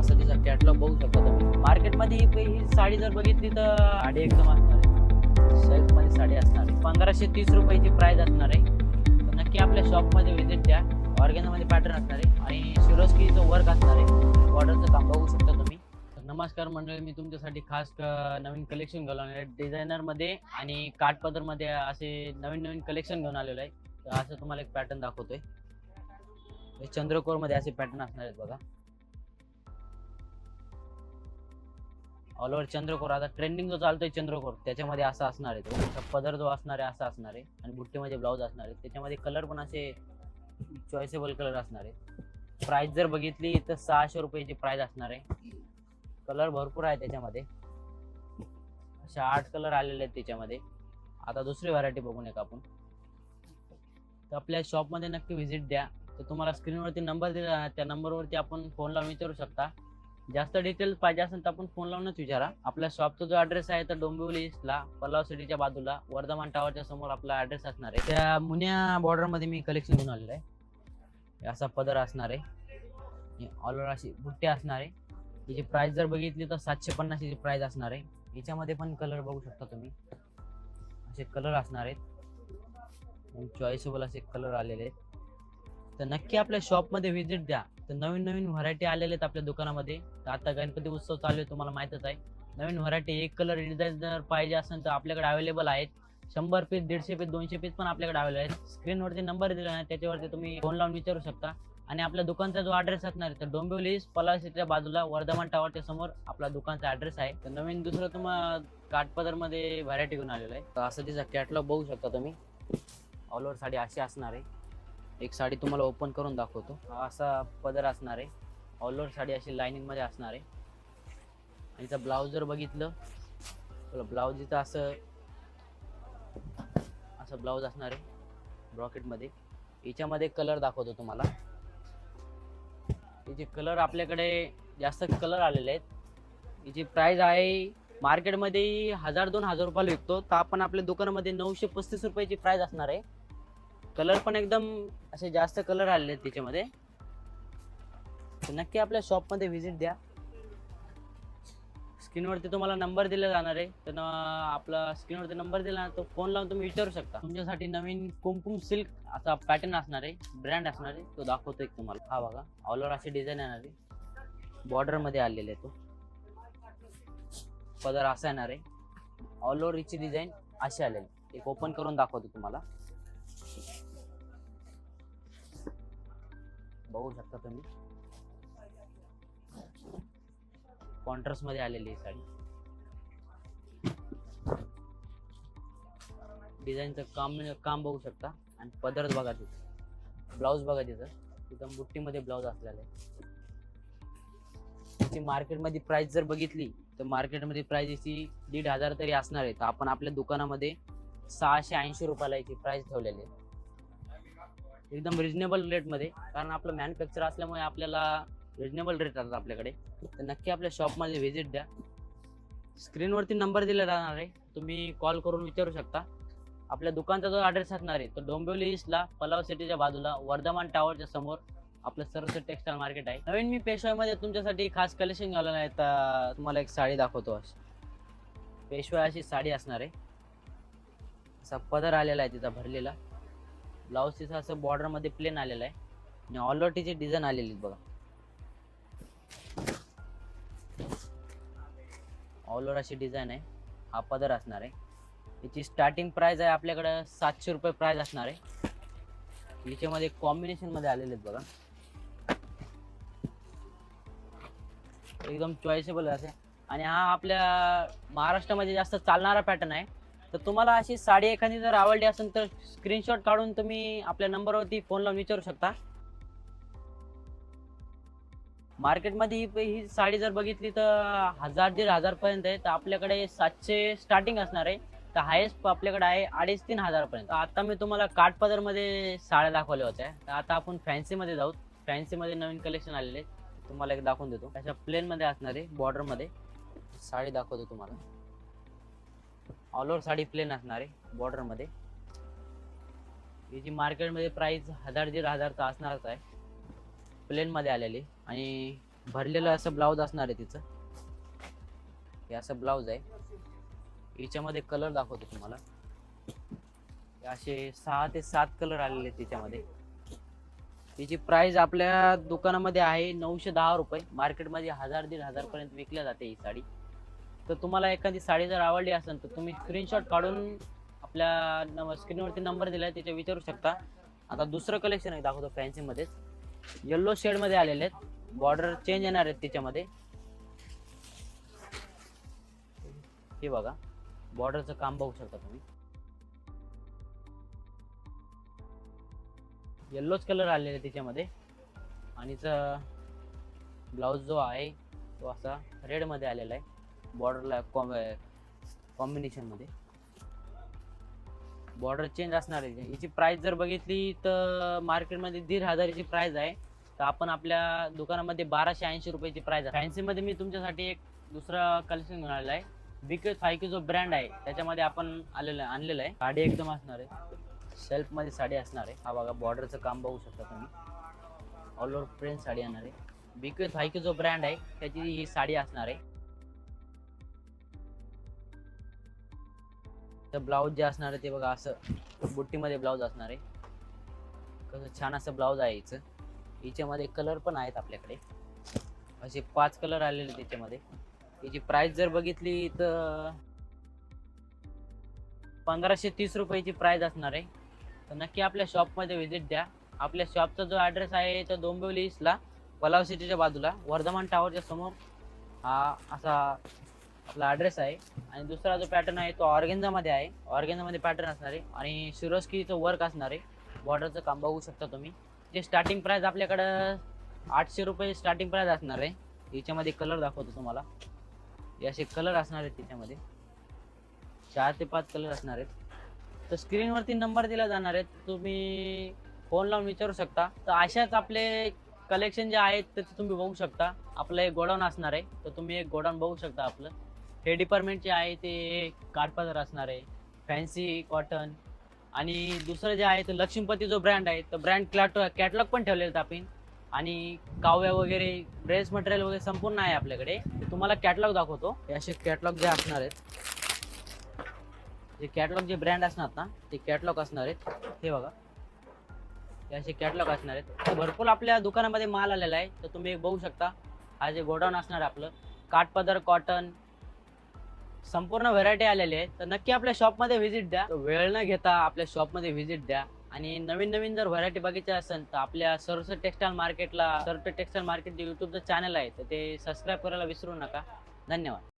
असं तिचा कॅटलॉग बघू शकता तुम्ही. मार्केटमध्ये ही ही साडी जर बघितली तर साडी एकदम असणार आहे. सिल्कमध्ये साडी असणार आहे. पंधराशे तीस रुपयाची प्राइस असणार आहे. नक्की आपल्या शॉपमध्ये व्हिजिट द्या. ऑर्गेनामध्ये पॅटर्न असणार आहे. आणि शिरोस्कीचं वर्क असणार आहे. बॉर्डरचं काम बघू शकता तुम्ही. नमस्कार मंडळी मी तुमच्यासाठी खास नवीन कलेक्शन घेऊन आलेलं आहे. डिझायनरमध्ये आणि काठपदरमध्ये असे नवीन नवीन कलेक्शन घेऊन आलेलो आहे. तर असं तुम्हाला एक पॅटर्न दाखवतोय. चंद्रकोरमध्ये असे पॅटर्न असणार आहेत बघा. ऑल ओव्हर चंद्रकोर. आता ट्रेंडिंग जो चालतोय चंद्रकोर त्याच्यामध्ये असा असणार आहे तो. पदर जो असणार आहे असा असणार आहे. आणि बुट्टीमध्ये ब्लाऊज असणार आहे. त्याच्यामध्ये कलर पण असे चॉईसेबल कलर असणार आहे. प्राईस जर बघितली तर सहाशे रुपयाची प्राईस असणार आहे. कलर भरपूर आहे त्याच्यामध्ये. अशा आठ कलर आलेले आहेत त्याच्यामध्ये. आता दुसरी व्हरायटी बघून एक आपण. तर आपल्या शॉपमध्ये नक्की व्हिजिट द्या. तर तुम्हाला स्क्रीनवरती नंबर दिला त्या नंबरवरती आपण फोन लावून विचारू शकता. जास्त डिटेल्स पाहिजे असेल तर आपण फोन लावूनच विचारा. आपल्या शॉपचा जो ॲड्रेस आहे तर डोंबिवली ईस्टला पल्लाव सिटीच्या बाजूला वर्धमान टावरच्या समोर आपला ॲड्रेस असणार आहे. त्या मुन्या बॉर्डरमध्ये मी कलेक्शन घेऊन आलेलं आहे. असा पदर असणार आहे. ऑल ओव्हर अशी बुट्टी असणार आहे. याची प्राइस जर बघितली तर सातशे पन्नासची प्राइस असणार आहे. याच्यामध्ये पण कलर बघू शकता तुम्ही. असे कलर असणार आहेत. चॉईसेबल असे कलर आलेले आहेत. तर नक्की आपल्या शॉपमध्ये व्हिजिट द्या. तर नवीन नवीन व्हरायटी आलेले आहेत आपल्या दुकानामध्ये. तर आता गणपती उत्सव चालू आहे तुम्हाला माहितच आहे. नवीन व्हरायटी एक कलर डिझाईन जर पाहिजे असेल तर आपल्याकडे अवेलेबल आहेत. शंभर पीस दीडशे पीस दोनशे पीस पण आपल्याकडे अवेलेबल आहेत. स्क्रीनवरती नंबर दिला आहे त्याच्यावरती तुम्ही फोन लावून विचारू शकता. आणि आपल्या दुकानचा जो ॲड्रेस असणार आहे तर डोंबिवली पलासीच्या बाजूला वर्धमान टावरच्या समोर आपला दुकानचा ॲड्रेस आहे. तर नवीन दुसरं तुम्हाला काठपदरमध्ये व्हरायटी घेऊन आलेलं आहे. तर असं तिचा कॅटलॉग बघू शकता तुम्ही. ऑल ओव्हर साडी अशी असणार आहे. एक साडी तुम्हाला ओपन करून दाखवतो. असा पदर असणार आहे. ऑल ओव्हर साडी अशी लाईनिंगमध्ये असणार आहे. आणि हिचा ब्लाऊज जर बघितलं तर ब्लाऊज इथं असं असं ब्लाऊज असणार आहे. ब्रॉकेटमध्ये याच्यामध्ये कलर दाखवतो तुम्हाला. याचे कलर आपल्याकडे जास्त कलर आलेले आहेत याची प्राईज आहे मार्केटमध्ये हजार दोन हजार रुपयाला विकतो. तर आपण आपल्या दुकानामध्ये नऊशे पस्तीस रुपयाची प्राईज असणार आहे. कलर पण एकदम असे जास्त कलर आलेले आहेत त्याच्यामध्ये. तर नक्की आपल्या शॉपमध्ये व्हिजिट द्या. स्क्रीनवरती तुम्हाला नंबर दिला जाणार आहे. तर आपला स्क्रीनवरती नंबर दिला तो फोन लावून तुम्ही विचारू शकता. तुमच्यासाठी नवीन कुमकुम सिल्क असा पॅटर्न असणार आहे ब्रँड असणार आहे तो दाखवतो एक तुम्हाला. हा बघा ऑल ओव्हर अशी डिझाईन येणार आहे. बॉर्डरमध्ये आलेले आहे तो. पदर असा येणार आहे. ऑल ओव्हर हिची डिझाईन अशी आलेली एक ओपन करून दाखवतो तुम्हाला. बघू शकता तुम्ही. कॉन्ट्रास्टमध्ये आलेली आहे साडी. डिझाईनचं काम काम बघू शकता. आणि पदर बघा तिथं. ब्लाऊज बघा तिथं. तिथं बुट्टीमध्ये ब्लाऊज असलेला आहे. त्याची मार्केटमध्ये प्राइस जर बघितली तर मार्केटमध्ये प्राइस याची दीड हजार तरी असणार आहे. तर आपण आपल्या दुकानामध्ये सहाशे ऐंशी रुपयाला याची प्राइस ठेवलेली आहे. एकदम रिजनेबल रेटमध्ये कारण आपलं मॅन्युफॅक्चर असल्यामुळे आपल्याला रिजनेबल रेट असतात आपल्याकडे. तर नक्की आपल्या शॉपमध्ये व्हिजिट द्या. स्क्रीनवरती नंबर दिला जाणार आहे. तुम्ही कॉल करून विचारू शकता. आपल्या दुकानचा जो ॲड्रेस असणार आहे तो डोंबिवली ईस्टला पलाव सिटीच्या बाजूला वर्धमान टावरच्या समोर आपलं सर्वच टेक्सटाईल मार्केट आहे. नवीन मी पेशवाईमध्ये तुमच्यासाठी खास कलेक्शन घालून आहे. तर तुम्हाला एक साडी दाखवतो अशी पेशवाई अशी साडी असणार आहे. असा पदर आलेला आहे तिचा भरलेला. ब्लाऊज असं बॉर्डरमध्ये प्लेन आलेला आहे. आणि ऑल ओव्हर तिची डिझाईन आलेली बघा. ऑल ओव्हर अशी डिझाईन आहे. हा पदर असणार आहे. याची स्टार्टिंग प्राइस आहे आपल्याकडं सातशे रुपये प्राइस असणार आहे. याच्यामध्ये कॉम्बिनेशनमध्ये आलेले आहेत बघा. एकदम चॉईसेबल असे. आणि हा आपल्या महाराष्ट्रामध्ये जास्त चालणारा पॅटर्न आहे. तर तुम्हाला अशी साडी एखादी जर आवडली असेल तर स्क्रीनशॉट काढून तुम्ही आपल्या नंबरवरती फोन लावून विचारू शकता. मार्केटमध्ये ही ही साडी जर बघितली तर हजार दीड हजारपर्यंत आहे. तर आपल्याकडे सातशे स्टार्टिंग असणार आहे. तर हायेस्ट आपल्याकडे आहे अडीच तीन हजारपर्यंत आता मी तुम्हाला काठपदरमध्ये साड्या दाखवल्या होत्या तर आता आपण फॅन्सीमध्ये जाऊ. फॅन्सीमध्ये नवीन कलेक्शन आलेले तुम्हाला एक दाखवून देतो. अशा प्लेनमध्ये असणार आहे बॉर्डरमध्ये साडी दाखवतो तुम्हाला. ऑल ओव्हर साडी प्लेन असणार आहे बॉर्डरमध्ये याची मार्केटमध्ये प्राईस हजार दीड हजारचा असणारच आहे. प्लेनमध्ये आलेली आणि भरलेलं असं ब्लाऊज असणार आहे तिचं. हे असं ब्लाऊज आहे. याच्यामध्ये कलर दाखवतो तुम्हाला. असे सहा ते सात कलर आलेले आहेत तिच्यामध्ये. तिची प्राइस आपल्या दुकानामध्ये आहे नऊशे दहा रुपये. मार्केटमध्ये हजार दीड हजारपर्यंत विकल्या जाते ही साडी. तर तुम्हाला एखादी साडी जर आवडली असेल तर तुम्ही स्क्रीनशॉट काढून आपल्या नम स्क्रीनवरती नंबर दिलाय त्याच्या विचारू शकता. आता दुसरं कलेक्शन आहे दाखवतो फॅन्सीमध्येच येल्लो शेडमध्ये आलेले आहेत. बॉर्डर चेंज येणार आहेत त्याच्यामध्ये. हे बघा. बॉर्डरचं काम बघू शकता तुम्ही. येल्लोच कलर आलेला आहे त्याच्यामध्ये. आणि ब्लाऊज जो आहे तो असा रेडमध्ये आलेला आहे. बॉर्डरला कॉम्बिनेशन कॉम्बिनेशनमध्ये बॉर्डर चेंज असणार आहे. याची प्राइस जर बघितली तर मार्केटमध्ये दीड हजाराची प्राइस आहे. तर आपण आपल्या दुकानामध्ये बाराशे ऐंशी रुपयाची प्राइस आहे. फॅन्सीमध्ये मी तुमच्यासाठी एक दुसरा कलेक्शन घेऊन आलेला आहे बिकज फायके जो ब्रँड आहे त्याच्यामध्ये आपण आलेला आणलेला आहे. साडी एकदम असणार आहे. शेल्फमध्ये साडी असणार आहे. हा बघा बॉर्डरचं काम बघू शकता तुम्ही. ऑल ओव्हर प्रिंट साडी आणणार आहे. बिकज फायके जो ब्रँड आहे त्याची ही साडी असणार आहे. तर ब्लाऊज जे असणार आहे ते बघा असं. बुट्टीमध्ये ब्लाऊज असणार आहे. कसं छान असं ब्लाऊज आहे हिचं हिच्यामध्ये कलर पण आहेत आपल्याकडे. असे पाच कलर आलेले त्याच्यामध्ये. हिची प्राइस जर बघितली तर पंधराशे तीस रुपयाची प्राइस असणार आहे. तर नक्की आपल्या शॉपमध्ये व्हिजिट द्या. आपल्या शॉपचा जो ॲड्रेस आहे तो डोंबिवली ईस्टला पलाव सिटीच्या बाजूला वर्धमान टावरच्या समोर. हा असा आपला ॲड्रेस आहे. आणि दुसरा जो पॅटर्न आहे तो ऑर्गेन्झामध्ये आहे. ऑर्गेन्झामध्ये पॅटर्न असणार आहे. आणि शिरोस्कीचं वर्क असणार आहे. बॉर्डरचं काम बघू शकता तुम्ही. जे स्टार्टिंग प्राईज आपल्याकडं आठशे रुपये स्टार्टिंग प्राईज असणार आहे. याच्यामध्ये कलर दाखवतो तुम्हाला. हे असे कलर असणार आहेत त्याच्यामध्ये. चार ते पाच कलर असणार आहेत. तर स्क्रीनवरती नंबर दिला जाणार आहेत तुम्ही फोन लावून विचारू शकता. तर अशाच आपले कलेक्शन जे आहेत ते तुम्ही बघू शकता. आपलं एक गोडाऊन असणार आहे. तर तुम्ही एक गोडाऊन बघू शकता आपलं. हे डिपार्टमेंट जे आहे ते काठपदर असणार आहे. फॅन्सी कॉटन आणि दुसरं जे आहे ते लक्ष्मीपती जो ब्रँड आहे तर ब्रँड क्लॅट कॅटलॉग पण ठेवलेले आहेत आपण. आणि काव्या वगैरे ड्रेस मटेरियल वगैरे संपूर्ण आहे आपल्याकडे. तुम्हाला कॅटलॉग दाखवतो. हे असे कॅटलॉग जे असणार आहेत. जे कॅटलॉग जे ब्रँड असणार ना ते कॅटलॉग असणार आहेत. हे बघा. हे असे कॅटलॉग असणार आहेत. भरपूर आपल्या दुकानामध्ये माल आलेला आहे. तर तुम्ही एक बघू शकता. हा जे गोडाऊन असणार आहे आपलं काठपदर कॉटन संपूर्ण व्हरायटी आलेली आहे. तर नक्की आपल्या शॉपमध्ये व्हिजिट द्या. वेळ न घेता आपल्या शॉपमध्ये व्हिजिट द्या. आणि नवीन नवीन जर व्हरायटी बघायची असेल तर आपल्या सर्व टेक्सटाईल मार्केटला सर्व टेक्सटाईल मार्केट जे युट्यूबचं चॅनल आहे तर ते सबस्क्राईब करायला विसरू नका. धन्यवाद.